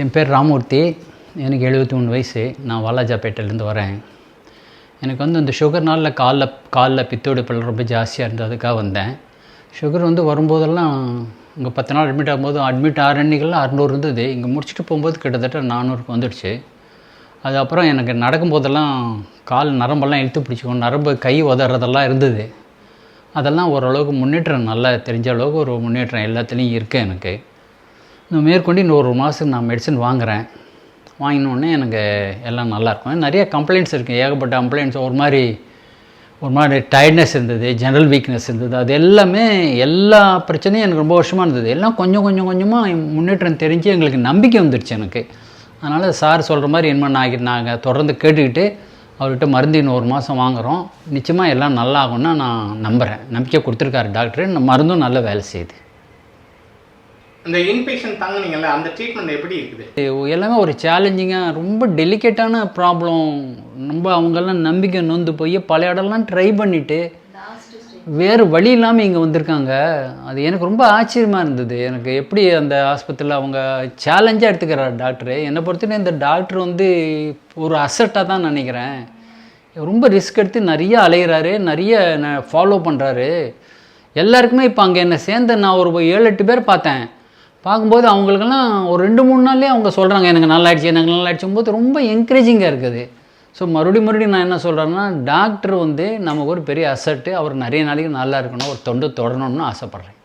என் பேர் ராமூர்த்தி. எனக்கு எழுபத்தி மூணு வயசு. நான் வாலாஜாப்பேட்டையிலேருந்து வரேன். எனக்கு வந்து இந்த சுகர்னால காலில் காலில் பித்தோடுப்பல் ரொம்ப ஜாஸ்தியாக இருந்ததுக்காக வந்தேன். சுகர் வந்து வரும்போதெல்லாம் இங்கே பத்து நாள் அட்மிட் ஆகும்போது அட்மிட் ஆகிற அன்றைக்கெல்லாம் அறநூறு இருந்தது. இங்கே முடிச்சுட்டு போகும்போது கிட்டத்தட்ட நானூறுக்கு வந்துடுச்சு. அதுக்கப்புறம் எனக்கு நடக்கும்போதெல்லாம் கால் நரம்பெல்லாம் இழுத்து பிடிச்சிக்கும். நரம்பு கை உதறதெல்லாம் இருந்தது. அதெல்லாம் ஓரளவுக்கு முன்னேற்றம் நல்லா தெரிஞ்ச அளவுக்கு ஒரு முன்னேற்றம் எல்லாத்துலேயும் இருக்குது எனக்கு. மேற்கொண்டு இன்னும் ஒரு மாதத்துக்கு நான் மெடிசன் வாங்குகிறேன் வாங்கினோடனே எனக்கு எல்லாம் நல்லாயிருக்கும் நிறைய கம்ப்ளைண்ட்ஸ் இருக்குது ஏகப்பட்ட கம்ப்ளைண்ட்ஸ் ஒரு மாதிரி ஒரு மாதிரி டயர்ட்னஸ் இருந்தது ஜெனரல் வீக்னஸ் இருந்தது. அது எல்லாமே எல்லா பிரச்சனையும் எனக்கு ரொம்ப வருஷமாக இருந்தது. எல்லாம் கொஞ்சம் கொஞ்சம் கொஞ்சமாக முன்னேற்றம் தெரிஞ்சு எங்களுக்கு நம்பிக்கை வந்துடுச்சு எனக்கு. அதனால் சார் சொல்கிற மாதிரி என்ன ஆகிட்டு நாங்கள் தொடர்ந்து கேட்டுக்கிட்டு அவர்கிட்ட மருந்து இன்னும் ஒரு மாதம் வாங்குகிறோம் நிச்சயமாக எல்லாம் நல்லா ஆகும்னா நான் நம்புகிறேன் நம்பிக்கை கொடுத்துருக்காரு டாக்டர் இந்த மருந்தும் நல்ல வேலை செய்யுது. இந்த இன்பேஷன் தாங்கினீங்கல்ல அந்த ட்ரீட்மெண்ட் எப்படி இருக்குது? எல்லாமே ஒரு சேலஞ்சிங்காக ரொம்ப டெலிகேட்டான ப்ராப்ளம் ரொம்ப அவங்கெல்லாம் நம்பிக்கை நொந்து போய் பல இடம்லாம் ட்ரை பண்ணிவிட்டு வேறு வழி இல்லாமல் இங்கே வந்திருக்காங்க. அது எனக்கு ரொம்ப ஆச்சரியமாக இருந்தது. எனக்கு எப்படி அந்த ஆஸ்பத்திரியில் அவங்க சேலஞ்சாக எடுத்துக்கிறார் டாக்டரு என்னை பொறுத்தவரை இந்த டாக்டர் வந்து ஒரு அசட்டாக தான் நினைக்கிறேன். ரொம்ப ரிஸ்க் எடுத்து நிறைய அலையிறாரு நிறைய ஃபாலோ பண்ணுறாரு எல்லாருக்குமே இப்போ அங்கே என்னை சேர்ந்த நான் ஒரு ஏழு எட்டு பேர் பார்த்தேன். பார்க்கும்போது அவங்களுக்கெல்லாம் ஒரு ரெண்டு மூணு நாள்லேயே அவங்க சொல்கிறாங்க எனக்கு நல்லா ஆயிடுச்சு எனக்கு நல்லா ஆயிடுச்சும் போது ரொம்ப என்கரேஜிங்காக இருக்குது. ஸோ மறுபடியும் மறுபடியும் நான் என்ன சொல்கிறேன்னா டாக்டர் வந்து நமக்கு ஒரு பெரிய அசட்டு அவர் நிறைய நாளைக்கு நல்லா இருக்கணும் ஒரு தொண்டு தொடரணும்னு ஆசைப்பட்றேன்.